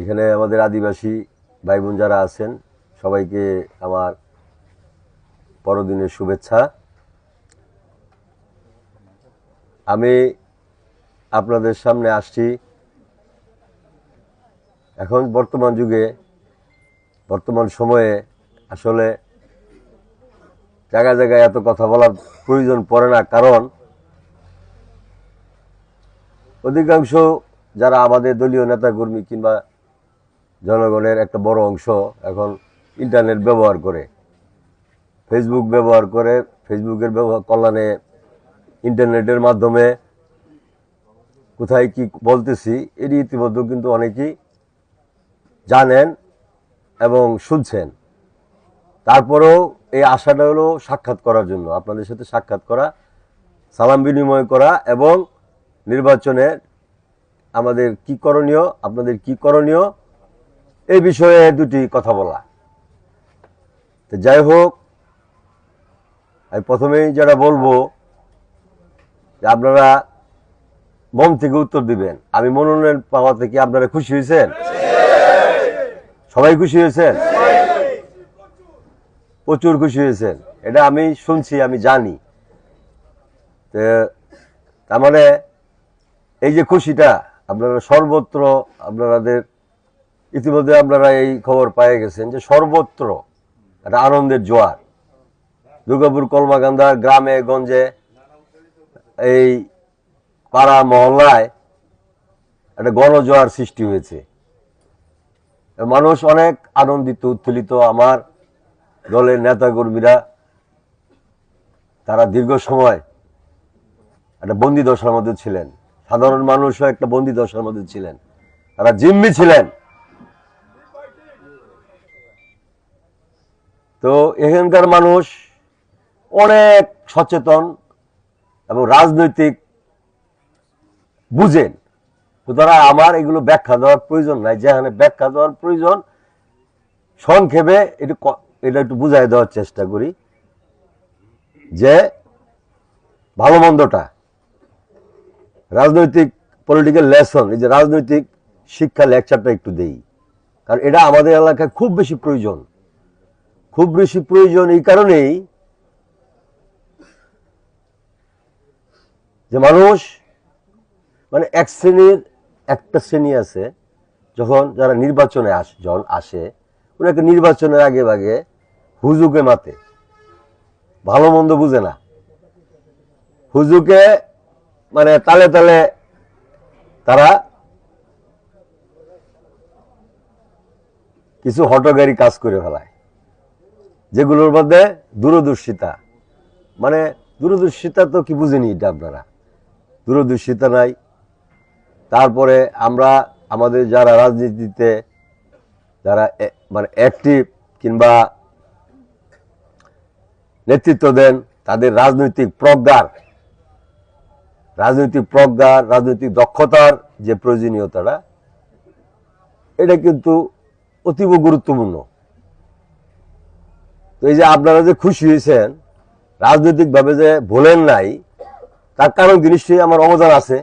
এখানে আমাদের আদিবাসী ভাই বোন যারা আছেন, সবাইকে আমার বড়দিনের শুভেচ্ছা। আমি আপনাদের সামনে আসছি। এখন বর্তমান যুগে, বর্তমান সময়ে আসলে জায়গায় জায়গায় এত কথা বলার প্রয়োজন পড়ে না, কারণ অধিকাংশ যারা আমাদের দলীয় নেতাকর্মী কিংবা জনগণের একটা বড় অংশ এখন ইন্টারনেট ব্যবহার করে। ফেসবুক ব্যবহার করে ফেসবুকের ব্যবহার কল্যাণে ইন্টারনেটের মাধ্যমে কোথায় কি বলতেছি, এটি ইতিমধ্যে কিন্তু অনেকেই জানেন এবং শুনছেন। তারপরেও এই আশাটা হলো সাক্ষাৎ করার জন্য, আপনাদের সাথে সাক্ষাৎ করা, সালাম বিনিময় করা এবং নির্বাচনের আমাদের কি করণীয়, আপনাদের কি করণীয় এই বিষয়ে দুটি কথা বলা। তো যাই হোক, আমি প্রথমেই যেটা বলব, যে আপনারা মন থেকে উত্তর দিবেন। আমি মনোনয়ন পাওয়া থেকে আপনারা খুশি হয়েছেন? সবাই খুশি হয়েছেন? প্রচুর খুশি হয়েছেন। এটা আমি শুনছি, আমি জানি। তো তার মানে এই যে খুশিটা, আপনারা সর্বত্র আপনাদের ইতিমধ্যে আপনারা এই খবর পেয়ে গেছেন যে সর্বত্র একটা আনন্দের জোয়ার। দুর্গাপুর কলমাকান্দা গ্রামে গঞ্জে এই পাড়া মহল্লায় একটা গণজোয়ার সৃষ্টি হয়েছে। মানুষ অনেক আনন্দিত উত্তেলিত আমার দলের নেতাকর্মীরা তারা দীর্ঘ সময় একটা বন্দি দশার মধ্যে ছিলেন। সাধারণ মানুষও একটা বন্দি দশার মধ্যে ছিলেন। তারা জিম্মি ছিলেন। তো এখানকার মানুষ অনেক সচেতন এবং রাজনৈতিক বুঝেন। সুতরাং আমার এগুলো ব্যাখ্যা দেওয়ার প্রয়োজন নাই। যেখানে ব্যাখ্যা দেওয়ার প্রয়োজন, সংক্ষেপে একটু ক- এটা একটু বুঝাই দেওয়ার চেষ্টা করি যে ভালো মন্দটা, রাজনৈতিক পলিটিক্যাল লেসন এই যে রাজনৈতিক শিক্ষা লেকচারটা একটু দেই। কারণ এটা আমাদের এলাকায় খুব বেশি প্রয়োজন। খুব বেশি প্রয়োজন এই কারণেই যে মানুষ মানে এক শ্রেণির একটা শ্রেণি আছে, যখন যারা নির্বাচনে আস, যখন আসে, ওনাকে নির্বাচনের আগে ভাগে হুজুকে মাতে। ভালো মন্দ বুঝে না। হুজুকে মানে তালে তালে তারা কিছু হটকারী কাজ করে ফেলায়। যেগুলোর মধ্যে দূরদর্শিতা। মানে দূরদর্শিতা তো কি বুঝেনি এটা আপনারা? দূরদর্শিতা নাই। তারপরে আমরা আমাদের যারা রাজনীতিতে, যারা মানে অ্যাক্টিভ কিংবা নেতৃত্ব দেন, তাদের রাজনৈতিক প্রজ্ঞার রাজনৈতিক প্রজ্ঞার, রাজনৈতিক দক্ষতার যে প্রয়োজনীয়তাটা, এটা কিন্তু অতীব গুরুত্বপূর্ণ। এই যে আপনারা যে খুশি হয়েছেন, রাজনৈতিকভাবে যে ভোলেন নাই, তার কারণ জিনিসটি আমার অবদান আছে?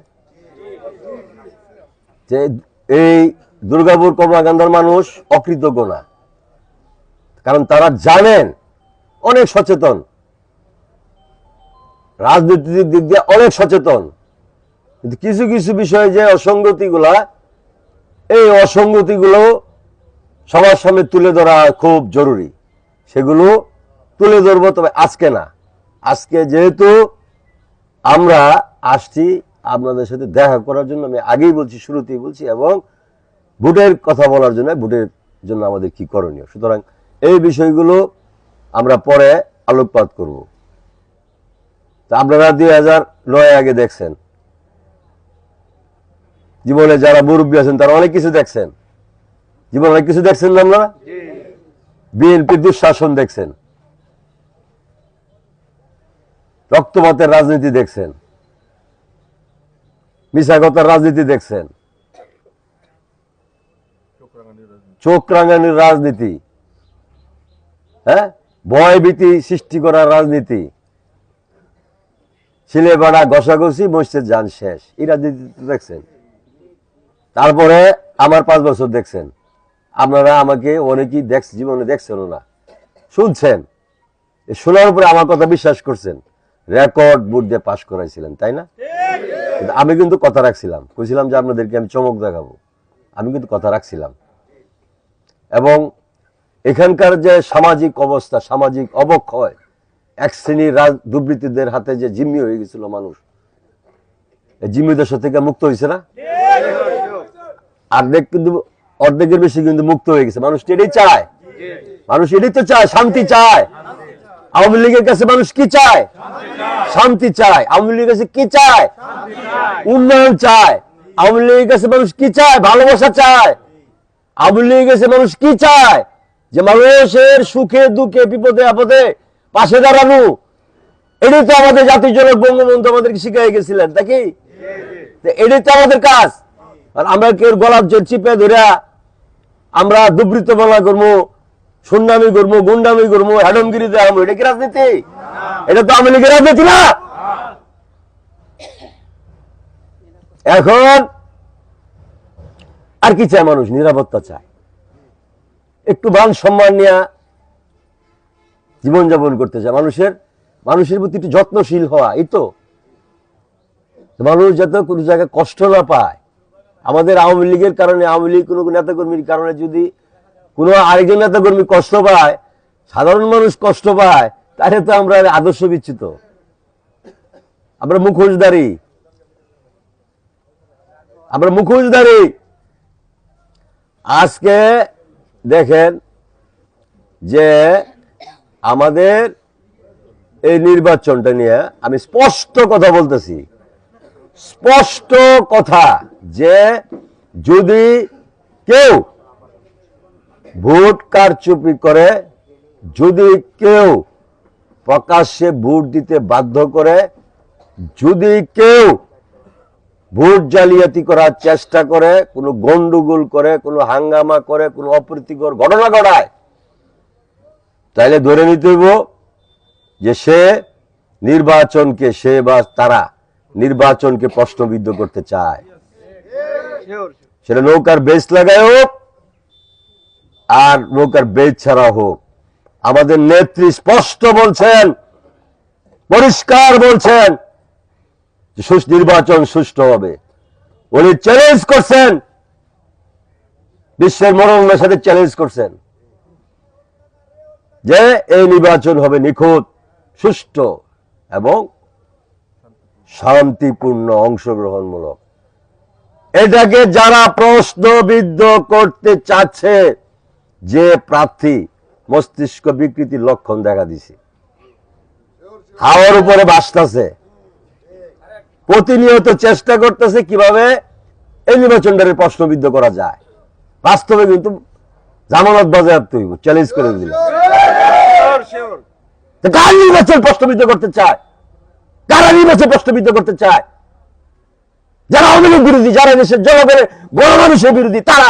যে এই দুর্গাপুর কমলাকান্দার মানুষ অকৃতজ্ঞ না। কারণ তারা জানেন, অনেক সচেতন। রাজনৈতিক দিক দিয়ে অনেক সচেতন। কিন্তু কিছু কিছু বিষয়ে যে অসঙ্গতিগুলা, এই অসঙ্গতিগুলো সবার সামনে তুলে ধরা খুব জরুরি। সেগুলো তুলে ধরবো, তবে আজকে না। আজকে যেহেতু আমরা আসছি আপনাদের সাথে দেখা করার জন্য, আমি আগেই বলছি, শুরুতেই বলছি, এবং ভোটের কথা বলার জন্য, ভোটের জন্য আমাদের কি করণীয়? সুতরাং এই বিষয়গুলো আমরা পরে আলোকপাত করব। তা আপনারা দুই হাজার নয় আগে দেখছেন। জীবনে যারা মুরব্বী আছেন, তারা অনেক কিছু দেখছেন। জীবনে অনেক কিছু দেখছেন না আপনারা বিএনপির দুঃশাসন দেখছেন। রক্তপাতের রাজনীতি দেখছেন। মিশাগতার রাজনীতি দেখছেন। চোখ রাঙানির রাজনীতি। হ্যাঁ? ভয় ভীতি সৃষ্টি করার রাজনীতি। ছিলে বাড়া ঘষাঘষি মসজিদ যান শেষ। এই রাজনীতি দেখছেন। তারপরে আমার পাঁচ বছর দেখছেন। আপনারা আমাকে অনেকেই দেখ জীবনে দেখছেন না। শুনছেন? শোনার উপরে আমার কথা বিশ্বাস করছেন। রেকর্ড বোর্ড দিয়ে পাশ করাইছিলেন তাই না? আমি কিন্তু কথা রাখছিলাম। কইছিলাম যে আপনাদেরকে আমি চমক দেখাবো। আমি কিন্তু কথা রাখছিলাম। এবং এখানকার যে সামাজিক অবস্থা সামাজিক অবক্ষয় এক শ্রেণির রাজ দুর্বৃত্তদের হাতে যে জিম্মি হয়ে গেছিল মানুষ এই জিম্মি দশা থেকে মুক্ত হয়েছে না? আর দেখ কিন্তু অর্ধেকের বেশি কিন্তু মুক্ত হয়ে গেছে। মানুষ এটাই চায়। মানুষ এটাই তো চায়, শান্তি চায়। আওয়ামী লীগের কাছে মানুষ কি চায়? শান্তি চায়। আওয়ামী লীগের কাছে কি চায়? উন্নয়ন চায়। আওয়ামী লীগের কাছে মানুষ কি চায়? ভালোবাসা চায়। আওয়ামী লীগের কাছে মানুষ কি চায়? যে মানুষের সুখে, দুঃখে, বিপদে, আপদে পাশে দাঁড়ানো। এটাই তো আমাদের জাতির জনক বঙ্গবন্ধু আমাদেরকে শিখাই গেছিলেন, নাকি? তো এটাই তো আমাদের কাজ। আমরা কেউ গলাপ যে চিপে ধরে আমরা দুবৃত্ত বলা করব সুন্নামি করব গুন্ডামি করব হ্যাডমগিরি দেখাবো এটা কি রাজনীতি? এটা তো আওয়ামী লীগের রাজনীতি না? এখন আর কি চায় মানুষ? নিরাপত্তা চায়। একটু মান সম্মান নিয়ে জীবনযাপন করতে চায়। মানুষের মানুষের প্রতি একটু যত্নশীল হওয়া, এই তো। মানুষ যাতে কোনো জায়গায় কষ্ট না পায় আমাদের আওয়ামী লীগের কারণে, আওয়ামী লীগ কোনো নেতাকর্মীর কারণে যদি কোনো আরেকজন নেতাকর্মী কষ্ট পায়, সাধারণ মানুষ কষ্ট পায়, তাহলে তো আমরা আদর্শ বিচ্ছিত আমরা মুখোশধারী। আমরা মুখোশধারী। আজকে দেখেন যে আমাদের এই নির্বাচনটা নিয়ে আমি স্পষ্ট কথা বলতেছি। স্পষ্ট কথা। যে যদি কেউ ভোট কারচুপি করে, যদি কেউ প্রকাশ্যে ভোট দিতে বাধ্য করে, যদি কেউ ভোট জালিয়াতি করার চেষ্টা করে, কোনো গন্ডগোল করে, কোনো হাঙ্গামা করে, কোনো অপ্রীতিকর ঘটনা ঘটায় তাইলে ধরে নিতে হইব যে সে নির্বাচনকে সে বা তারা নির্বাচনকে প্রশ্নবিদ্ধ করতে চায়। সেটা নৌকার বেশ লাগায় হোক আর নৌকার বেজ ছাড়া হোক। আমাদের নেত্রী স্পষ্ট বলছেন, পরিষ্কার বলছেন নির্বাচন সুষ্ঠু হবে। উনি চ্যালেঞ্জ করছেন, বিশ্বের মনোরমের সাথে চ্যালেঞ্জ করছেন যে এই নির্বাচন হবে নিখুঁত, সুষ্ঠু এবং শান্তিপূর্ণ অংশগ্রহণমূলক। এটাকে যারা প্রশ্নবিদ্ধ করতে চাচ্ছে, যে প্রার্থী মস্তিষ্ক বিকৃতির লক্ষণ দেখা দিছে। হাওয়ার উপরে বাসতেছে প্রতিনিয়ত চেষ্টা করতেছে কীভাবে এই নির্বাচনটাকে প্রশ্নবিদ্ধ করা যায়। বাস্তবে কিন্তু জামানত বাজেয়াপ্ত হইব চ্যালেঞ্জ করে দিল। কার নির্বাচন প্রশ্নবিদ্ধ করতে চায়? কারা নির্বাচন প্রশ্নবিদ্ধ করতে চায়? যারা আওয়ামী লীগ বিরোধী, যারা দেশের জনগণের গণমানুষের বিরোধী, তারা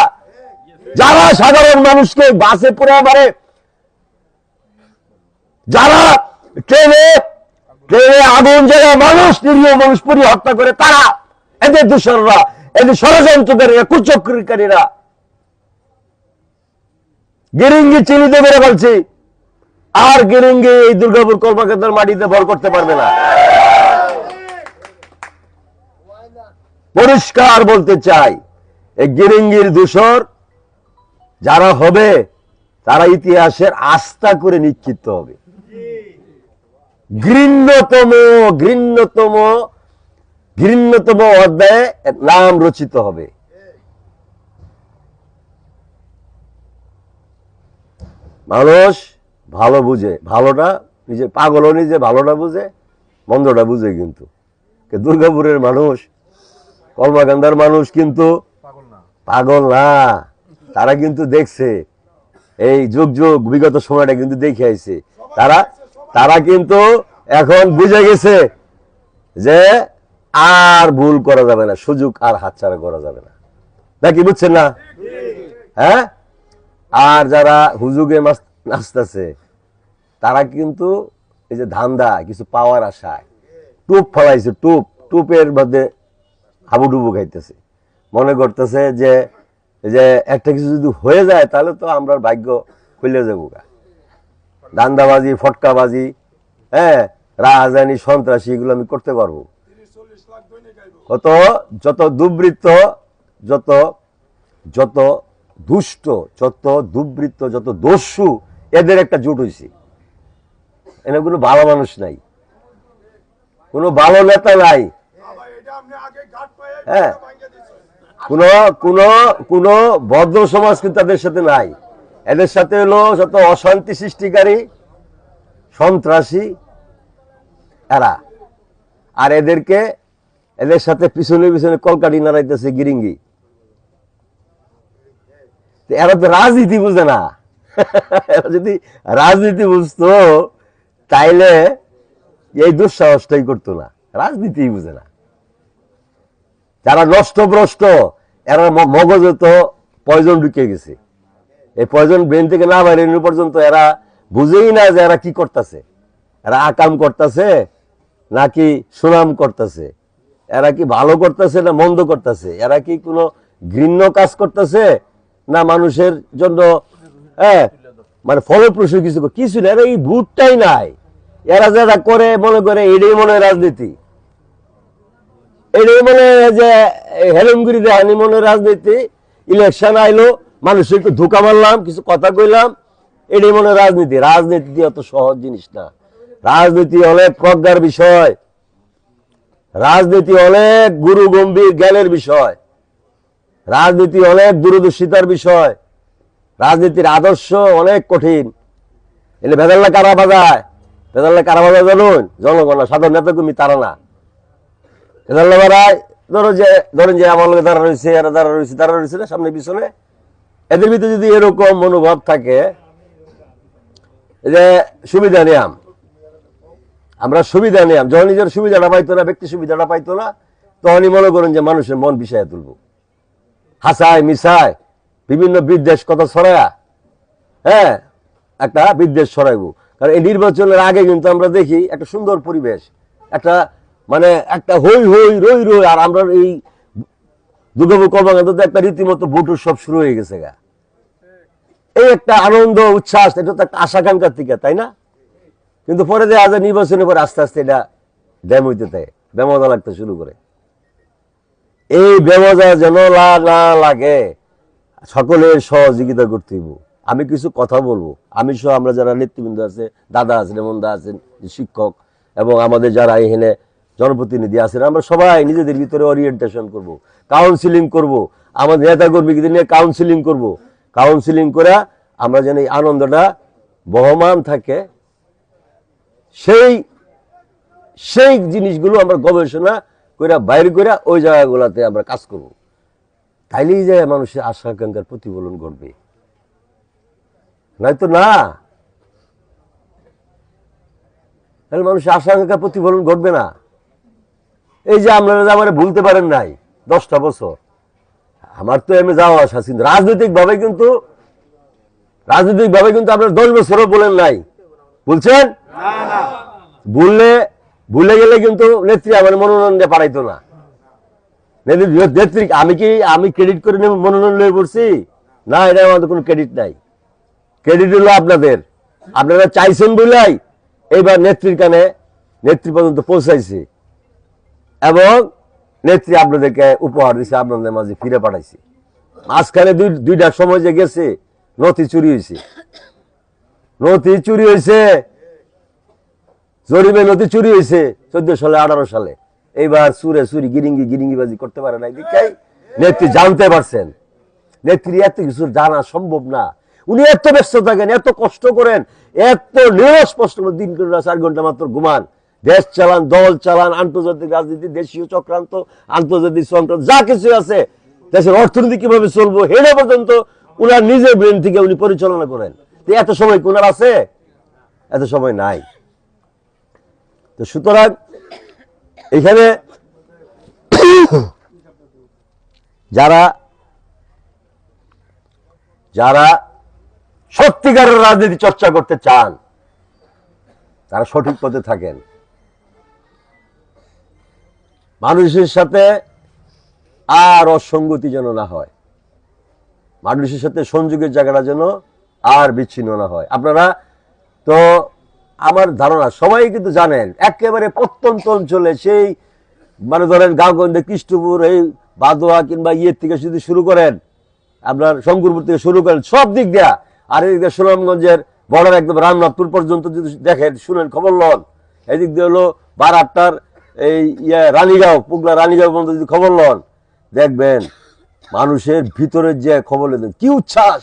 যারা সাধারণ মানুষকে বাসে পড়ে মারে, যারা ট্রেনে ট্রেনে আগুন জায়গায় মানুষ, নিরীহ মানুষ পুরি হত্যা করে, তারা এদের দূষণরা এদের ষড়যন্ত্রকারীরা কুচক্রীকারীরা। গিরিঙ্গি চিনিতে মেরে বলছি, আর গিরিঙ্গি এই দুর্গাপুর কলকাতার মাটিতে ভর করতে পারবে না। পরিষ্কার বলতে চাই, এই গিরিঙ্গির দূষর যারা হবে, তারা ইতিহাসের আস্থা করে নিশ্চিত হবে। ঘৃণ্যতম ঘৃণ্যতম ঘৃণ্যতম অধ্যায়ে নাম রচিত হবে। মানুষ ভালো বুঝে ভালোটা নিজে পাগলও নিজে ভালোটা বুঝে, মন্দটা বুঝে কিন্তু। দুর্গাপুরের মানুষ কলমাকান্দার মানুষ কিন্তু পাগল না। তারা কিন্তু দেখছে। এই যুগ যুগ বিগত সময়টা কিন্তু দেখে আইছে তারা তারা কিন্তু এখন বুঝে গেছে যে আর ভুল করা যাবে না সুযোগ আর হাতছাড়া করা যাবে না। নাকি বুঝছেন না? হ্যাঁ? আর যারা হুজুগে নাচতেছে তারা কিন্তু এই যে ধান্দা কিছু পাওয়ার আশায় টুপ ফলাইছে টুপ। টুপের মধ্যে হাবুডুবু খাইতেছে। মনে করতেছে যে যে একটা কিছু যদি হয়ে যায়, তাহলে তো আমরা ভাগ্য খুলে যাব গা। দান্দাবাজি, ফটকাবাজি হ্যাঁ রাজধানী সন্ত্রাসী, এগুলো আমি করতে পারব। কত? যত দুর্বৃত্ত, যত যত দুষ্ট, যত দুর্বৃত্ত, যত দস্যু, এদের একটা জোট হয়েছে এনে কোনো ভালো মানুষ নাই। কোনো ভালো নেতা নাই। হ্যাঁ। কোনো কোনো কোনো ভদ্র সমাজ কিন্তু তাদের সাথে নাই। এদের সাথে হলো যত অশান্তি সৃষ্টিকারী সন্ত্রাসী এরা। আর এদেরকে এদের সাথে পিছনে পিছনে কলকাটি নাড়াইতেছে গিরিঙ্গি। এরা তো রাজনীতি বুঝে না। এরা যদি রাজনীতি বুঝতো তাইলে এই দুঃসাহসটাই করতো না। রাজনীতি বুঝে না। যারা নষ্টভ্রষ্ট, এরা মগজে তো পয়জন ঢুকে গেছে। এই পয়জন ব্রেন থেকে না বাইরে পর্যন্ত এরা বুঝেই না যে এরা কি করতেছে। এরা আকাম করতেছে, নাকি সুনাম করতেছে। এরা কি ভালো করতেছে না মন্দ করতেছে? এরা কি কোনো ঘৃণ্য কাজ করতেছে না মানুষের জন্য হ্যাঁ মানে ফলপ্রসূ কিছু কিছু না, এরা এই ভূতটাই নাই। এরা যারা করে, মনে করে এটাই মনে হয় রাজনীতি। এটাই মনে যে হেলেমগুড়ি দেহানি মনে রাজনীতি। ইলেকশন আইলো মানুষের একটু ধোকা মারলাম, কিছু কথা কইলাম। এটাই মনে রাজনীতি। রাজনীতি অত সহজ জিনিস না। রাজনীতি অনেক প্রজ্ঞার বিষয়। রাজনীতি অনেক গুরু গম্ভীর জ্ঞানের বিষয়। রাজনীতি অনেক দূরদর্শিতার বিষয়। রাজনীতির আদর্শ অনেক কঠিন। এলে ভেদাল্লা কারা বাজায়? ভেদাল্লা কারা বাজায় জানুন? জনগণ সাধারণ নেতা কর্মী তারা না। ধরো যে, ধরেন যে আমার রয়েছে এরা রয়েছে রয়েছে না, সামনে পিছনে। এদের ভিতরে যদি এরকম মনোভাব থাকে যে সুবিধা নিয়াম। আমরা সুবিধা নিয়াম, যখন নিজের সুবিধাটা পাইতো না, ব্যক্তি সুবিধাটা পাইতো না, তখনই মনে করেন যে মানুষের মন বিষয়ে তুলবো। হাসায়, মিশায়, বিভিন্ন বিদ্বেষ কথা ছড়ায়া হ্যাঁ একটা বিদ্বেষ ছড়াইবো। কারণ এই নির্বাচনের আগে কিন্তু আমরা দেখি একটা সুন্দর পরিবেশ, একটা মানে একটা হই হই, রই রই, আর আমরা এই দুর্গাপুর কর্মকাণ্ড একটা রীতিমতো ভোট উৎসব শুরু হয়ে গেছে গা। এই একটা আনন্দ, উচ্ছ্বাস, এটা তো একটা আশাকাঙ্ক্ষার থেকে, তাই না? কিন্তু পরে যে আজ নির্বাচনের পরে আস্তে আস্তে এটা ড্যাম হইতে থাকে বেমজা লাগতে শুরু করে। এই বেমজা যেন না লাগে, সকলের সহযোগিতা করতে হইব। আমি কিছু কথা বলব। আমি সহ আমরা যারা নেতৃবৃন্দ আছে, দাদা আছেন এমনদা আছেন শিক্ষক, এবং আমাদের যারা এখানে জনপ্রতিনিধি আছেন। আমরা সবাই নিজেদের ভিতরে ওরিয়েন্টেশন করব কাউন্সিলিং করব, আমাদের নেতা কর্মীদের নিয়ে কাউন্সিলিং করব। কাউন্সিলিং করে আমরা যেন এই আনন্দটা বহমান থাকে। সেই সেই জিনিসগুলো আমরা গবেষণা করে বাইরে করে ওই জায়গাগুলোতে আমরা কাজ করব। তাইলেই যে মানুষের আশা আকাঙ্ক্ষার প্রতিফলন ঘটবে। নয়তো না। তাহলে মানুষের আশা আকাঙ্ক্ষার প্রতিফলন ঘটবে না। এই যে আপনারা আমার ভুলতে পারেন নাই দশটা বছর আমার তো এমনি যাওয়া আসা কিন্তু রাজনৈতিক ভাবে কিন্তু রাজনৈতিক ভাবে কিন্তু আপনার দশ বছরও বলেন নাই। বলছেন? বললে ভুলে গেলে কিন্তু নেত্রী আমার মনোনয়ন দিয়ে পাঠাইতো না। নেত্রী- আমি কি আমি ক্রেডিট করে নেব মনোনয়ন লয়ে পড়ছি? না এটা আমাদের কোনো ক্রেডিট নাই। ক্রেডিট হলো আপনাদের। আপনারা চাইছেন বলাই এইবার নেত্রীর কানে নেত্রী পর্যন্ত পৌঁছাইছে। এবং নেত্রী আপনাদেরকে উপহার দিছে আপনাদের মাঝে ফিরে পাঠাইছে। মাঝখানে দুই দুইটার সময় যে গেছে নথি চুরি হয়েছে নথি চুরি হয়েছে জরিবে নথি চুরি হয়েছে চোদ্দ সালে আঠারো সালে। এইবার সুরে সুরি গিরিঙ্গি গিরিঙ্গিবাজি করতে পারে না দেখাই নেত্রী জানতে পারছেন। নেত্রী এত কিছু জানা সম্ভব না। উনি এত ব্যস্ত থাকেন এত কষ্ট করেন এত নিরস্পষ্ট দিন করে না, চার ঘণ্টা মাত্র ঘুমান। দেশ চালান, দল চালান, আন্তর্জাতিক রাজনীতি, দেশীয় চক্রান্ত, আন্তর্জাতিক চক্রান্ত, যা কিছু আছে, দেশের অর্থনীতি কীভাবে চলবো হেডে পর্যন্ত উনার নিজের ব্রেন থেকে উনি পরিচালনা করেন। এত সময় কি উনার আছে? এত সময় নাই। তো সুতরাং, এখানে যারা যারা সত্যিকারের রাজনীতি চর্চা করতে চান, তারা সঠিক পথে থাকেন। মানুষের সাথে আর অসঙ্গতি যেন না হয়। মানুষের সাথে সংযোগের জায়গাটা যেন আর বিচ্ছিন্ন না হয়। আপনারা তো আমার ধারণা, সবাই কিন্তু জানেন, একেবারে প্রত্যন্ত অঞ্চলে সেই মানে ধরেন গাঁওগঞ্জে কৃষ্ণপুর, এই বাদোয়া কিংবা ইয়ের থেকে যদি শুরু করেন, আপনার শঙ্করপুর থেকে শুরু করেন, সব দিক দেয়া। আর এদিক দিয়ে সুনামগঞ্জের বর্ডার একদম রামনাথপুর পর্যন্ত যদি দেখেন, শুনেন, খবর লন। এদিক দিয়ে হলো বারাট্টার এই ইয়ে রানীগাঁও, পুগলা রানীগাঁও পর্যন্ত যদি খবর লন, দেখবেন মানুষের ভিতরের যে খবর কি উচ্ছ্বাস!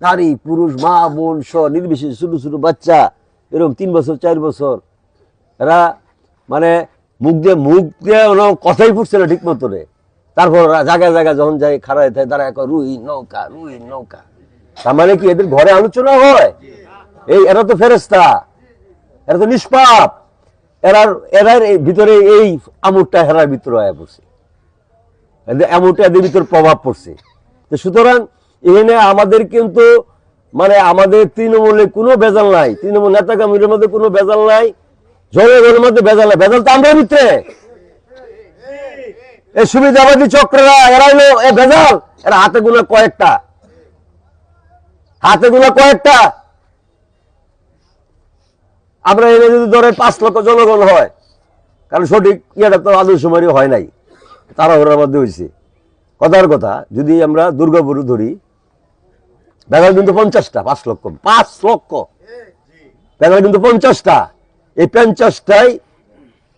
নারী, পুরুষ, মা, বোন স নির্বিশেষে ছোট ছোট বাচ্চা, এরকম তিন বছর, চার বছর। এরা মানে মুখ দিয়ে মুখ দিয়ে ওরা কথাই ফুটছে না ঠিক মতো রে তারপর জায়গায় জায়গায় যখন যায়, খাড়ায় থাকে তারা এক রুই, নৌকা রুই, নৌকা। তার মানে কি এদের ঘরে আলোচনা হয়? এই, এরা তো ফেরেস্তা এরা তো নিষ্পাপ। এরার এরার ভিতরে এই আমুরটা হেরার ভিতরে আয়া পড়ছে। এমনটা এদের ভিতর প্রভাব পড়ছে। তো সুতরাং এখানে আমাদের কিন্তু মানে আমাদের তৃণমূলে কোনো বেজাল নাই। তৃণমূল নেতা কর্মীদের মধ্যে কোনো বেজাল নাই। জনগণের মধ্যে বেজাল নাই। বেজাল তো আমরা ভিতরে। এই সুবিধাবাদী চক্ররা এরা হলো এ বেজাল এরা হাতে গুলো কয়েকটা। হাতে গুলো কয়েকটা। আমরা এনে যদি ধরে পাঁচ লক্ষ জনগণ হয়, কারণ সঠিক ইয়েটা তো আদৌ সময় হয় নাই ওরার মধ্যে হয়েছে কথার কথা, যদি আমরা দুর্গাপুর ধরি বেগাল কিন্তু পঞ্চাশটা, পাঁচ লক্ষ পাঁচ লক্ষ। বেগাল কিন্তু পঞ্চাশটা। এই পঞ্চাশটাই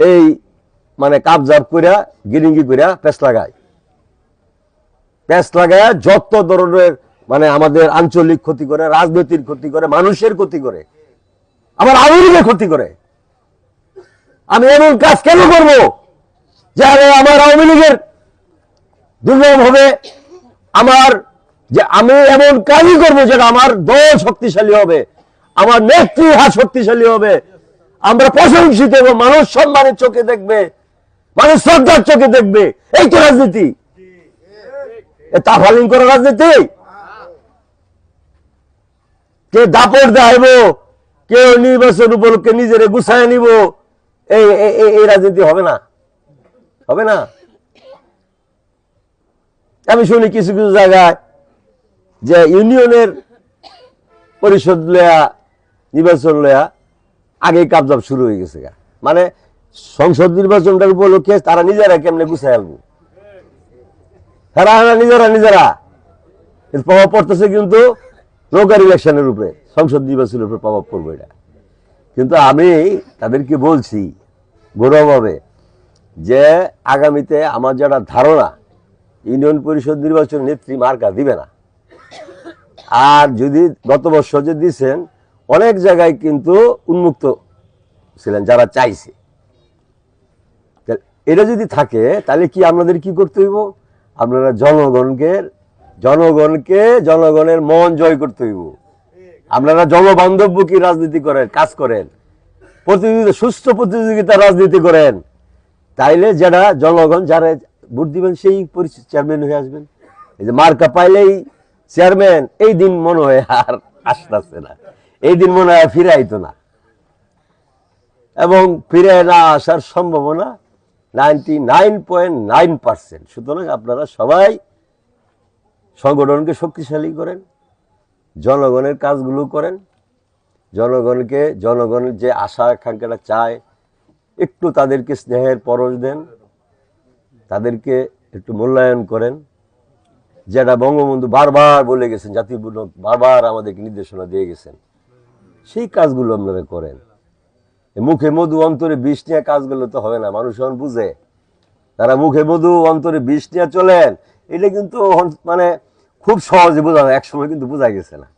এই মানে কাপ জাপ কইরা, গিরিঙ্গি কইরা পেস লাগায়। পেস লাগায় যত ধরনের মানে আমাদের আঞ্চলিক ক্ষতি করে, রাজনৈতিক ক্ষতি করে, মানুষের ক্ষতি করে আমার আওয়ামী ক্ষতি করে। আমি এমন কাজ কেন করব যে আমার আওয়ামী লীগের দুর্গম হবে আমার যে আমি এমন কাজই করব যেটা আমার দল শক্তিশালী হবে, আমার নেত্রী হাত শক্তিশালী হবে, আমরা প্রশংসিত এবং মানুষ সম্মানের চোখে দেখবে, মানুষ শ্রদ্ধার চোখে দেখবে। এই তো রাজনীতি। এ তাফালিং করা রাজনীতি? কে দাপট দেখাইব কেউ নির্বাচন উপলক্ষে নিজের গুছায় নিব, এই, এই- রাজনীতি হবে না। হবে না? আমি শুনি কিছু কিছু জায়গায় যে ইউনিয়নের পরিষদ লয়া, নির্বাচন লয়া আগে কাবজাব শুরু হয়ে গেছে। মানে সংসদ নির্বাচনটার উপলক্ষে তারা নিজেরা কেমনে গুছাই আনব? তারা নিজেরা নিজেরা। প্রভাব পড়তেছে কিন্তু লোকাল ইলেকশনের উপরে। সংসদ নির্বাচনের উপর প্রভাব পড়বে এটা। কিন্তু আমি তাদেরকে বলছি গৌরবভাবে যে আগামীতে আমার যারা ধারণা, ইউনিয়ন পরিষদ নির্বাচন নেত্রী মার্কা দিবে না। আর যদি গত বছর যে দিছেন অনেক জায়গায় কিন্তু উন্মুক্ত ছিলেন যারা চাইছে। এটা যদি থাকে, তাহলে কি আপনাদের কি করতে হইব? আপনারা জনগণকে জনগণকে, জনগণের মন জয় করতে হইব। আপনারা জনবান্ধব্য কি রাজনীতি করেন, কাজ করেন? প্রতিযোগিতা সুস্থ প্রতিযোগিতা রাজনীতি করেন। তাইলে যারা জনগণ, যারা ভোট দিবেন, সেই চেয়ারম্যান হয়ে আসবেন। এই যে মার্কা পাইলেই চেয়ারম্যান এই দিন মনে হয় আর আসতেছে না। এই দিন মনে হয় ফিরে আইতো না। এবং ফিরে না আসার সম্ভাবনা ninety nine point nine percent সুতরাং আপনারা সবাই সংগঠনকে শক্তিশালী করেন। জনগণের কাজগুলো করেন। জনগণকে, জনগণের যে আশা, আকাঙ্ক্ষাটা চায়, একটু তাদেরকে স্নেহের পরশ দেন, তাদেরকে একটু মূল্যায়ন করেন। যেটা বঙ্গবন্ধু বারবার বলে গেছেন, জাতীয় বারবার আমাদেরকে নির্দেশনা দিয়ে গেছেন। সেই কাজগুলো আপনারা করেন। মুখে মধু, অন্তরে বিষ নিয়ে কাজগুলো তো হবে না, মানুষ এখন বুঝে। তারা মুখে মধু, অন্তরে বিষ নিয়ে চলেন। এটা কিন্তু মানে খুব সহজে বোঝা যায়, একসময় কিন্তু বোঝা গেছে না।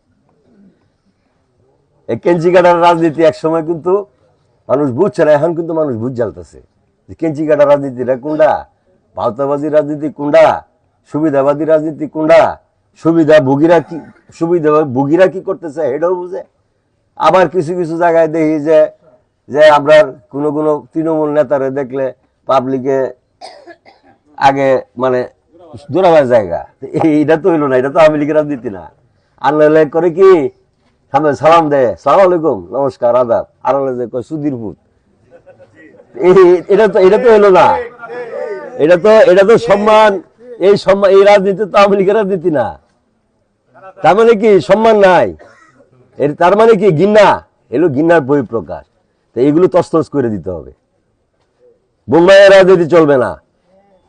এই কেঞ্চি কাটার রাজনীতি একসময় কিন্তু মানুষ বুঝছে না, এখন কিন্তু মানুষ বুঝ জ্বালতেছে যে কেঞ্চি কাটার রাজনীতিটা কোনটা? ভাওতাবাজি রাজনীতি কোনটা? সুবিধাবাদী রাজনীতি কোনটা? সুবিধা ভোগীরা কি, সুবিধা ভোগীরা কি করতেছে এটাও বুঝে। আবার কিছু কিছু জায়গায় দেখি যে যে আমরা কোনো কোনো তৃণমূল নেতারে দেখলে পাবলিকে আগে মানে দৌড়াবার জায়গা। তো এইটা তো হইল না, এটা তো আওয়ামী লীগের রাজনীতি না। আল্লাহ করে কি? সামনে সালাম দেয় সালাম আলাইকুম, নমস্কার, আদাব। যে কয় সুধীর এই- এটা তো এটা তো হইল না। এটা তো এটা তো সম্মান। এই সম্মান এই রাজনীতি তো আওয়ামী লীগের রাজনীতি না। তার মানে কি? সম্মান নাই। এর তার মানে কি? গিন্না এলো গিন্নার বহিঃপ্রকাশ তো এইগুলো তস্তস করে দিতে হবে। বুংবাংয়ের রাজনীতি চলবে না।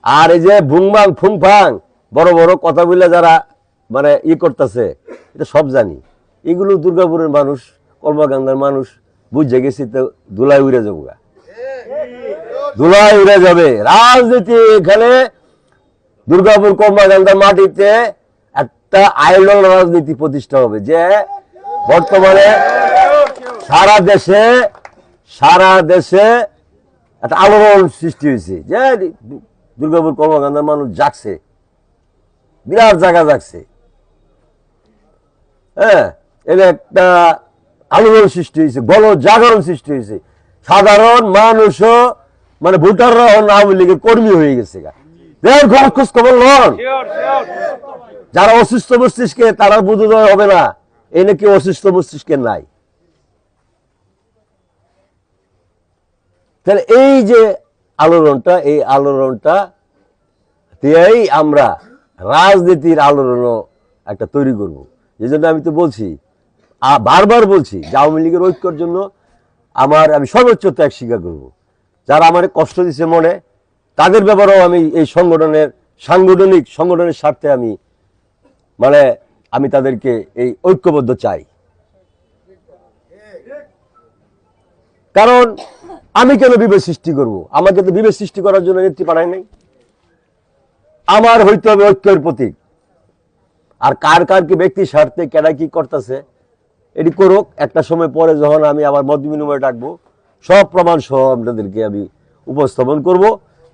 আর এই যে ভুংবাং ফুংফাং, বড় বড় কথা বলে যারা মানে ই করতেছে, এটা সব জানি। এগুলো দুর্গাপুরের মানুষ কর্মকান্দার মানুষ, বুঝে গেছি তো ধুলাই উড়ে যাব গা। ধুলাই উড়ে যাবে। রাজনীতি এখানে, দুর্গাপুর কর্মকান্দার মাটিতে একটা আইলন রাজনীতি প্রতিষ্ঠা হবে যে বর্তমানে সারা দেশে সারা দেশে একটা আলোড়ন সৃষ্টি হয়েছে। যে দুর্গাপুর কর্মকান্দার মানুষ জাগছে। বিরাট জায়গা জাগছে। হ্যাঁ এর একটা আলোড়ন সৃষ্টি হয়েছে গণ জাগরণ সৃষ্টি হয়েছে। সাধারণ মানুষও মানে ভোটাররা আওয়ামী লীগের কর্মী হয়ে গেছে ঘর খোঁজ খবর লন। যারা অসুস্থ মস্তিষ্কে, তারা বোধোদয় হবে না। এ নাকি অসুস্থ মস্তিষ্কে নাই। তাহলে এই যে আলোড়নটা, এই আলোড়নটা দিয়েই আমরা রাজনীতির আলোড়নও একটা তৈরি করব। এই জন্য আমি তো বলছি বারবার বলছি যে আওয়ামী লীগের ঐক্যর জন্য আমার, আমি সর্বোচ্চ ত্যাগ স্বীকার করব। যারা আমার কষ্ট দিছে মনে, তাদের ব্যাপারেও আমি এই সংগঠনের সাংগঠনিক, সংগঠনের স্বার্থে আমি মানে আমি তাদেরকে এই ঐক্যবদ্ধ চাই। কারণ আমি কেন বিভেদ সৃষ্টি করব? আমাকে তো বিভেদ সৃষ্টি করার জন্য নেত্রী পাঠায় নাই। আমার হইতে হবে ঐক্যের প্রতীক। আর কার কার কি ব্যক্তি স্বার্থে কেডা কি করতেছে, এটি করুক। একটা সময় পরে যখন আমি আবার মত বিনিময় ডাকবো, সব প্রমাণ সহ আপনাদেরকে আমি উপস্থাপন করব,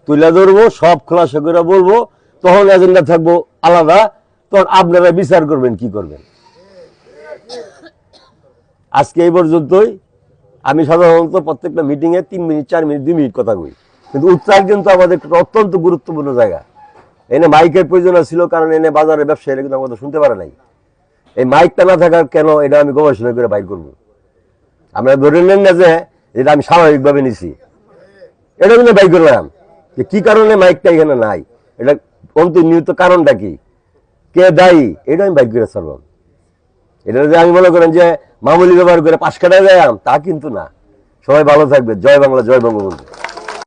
তুলে ধরবো, সব খোলাসা করে বলব। তখন এজেন্ডা থাকব আলাদা। তখন আপনারা বিচার করবেন, কি করবেন। আজকে এই পর্যন্তই। আমি সাধারণত প্রত্যেকটা মিটিংয়ে তিন মিনিট, চার মিনিট, দুই মিনিট কথা কই। কিন্তু উত্তরায় কিন্তু আমাদের অত্যন্ত গুরুত্বপূর্ণ জায়গা। এনে মাইকের প্রয়োজন ছিল কারণ এনে বাজারের ব্যবসায়ীরা কিন্তু আমাদের শুনতে পারে নাই। এই মাইকটা না থাকার কেন এটা আমি গবেষণা করে বাইর করব। আমরা ধরে নেন না যে এটা আমি স্বাভাবিকভাবে নিছি। এটা কিন্তু বাইর করলাম যে কি কারণে মাইকটা এখানে নাই? এটা অন্তর্নিহিত কারণটা কি? কে দায়ী? এটা আমি বাইর করে ছাড়লাম। এটা যে আমি মনে করেন যে মামুলি ব্যবহার করে পাশ কাটা যায় তা কিন্তু না। সবাই ভালো থাকবে। জয় বাংলা, জয় বঙ্গবন্ধু।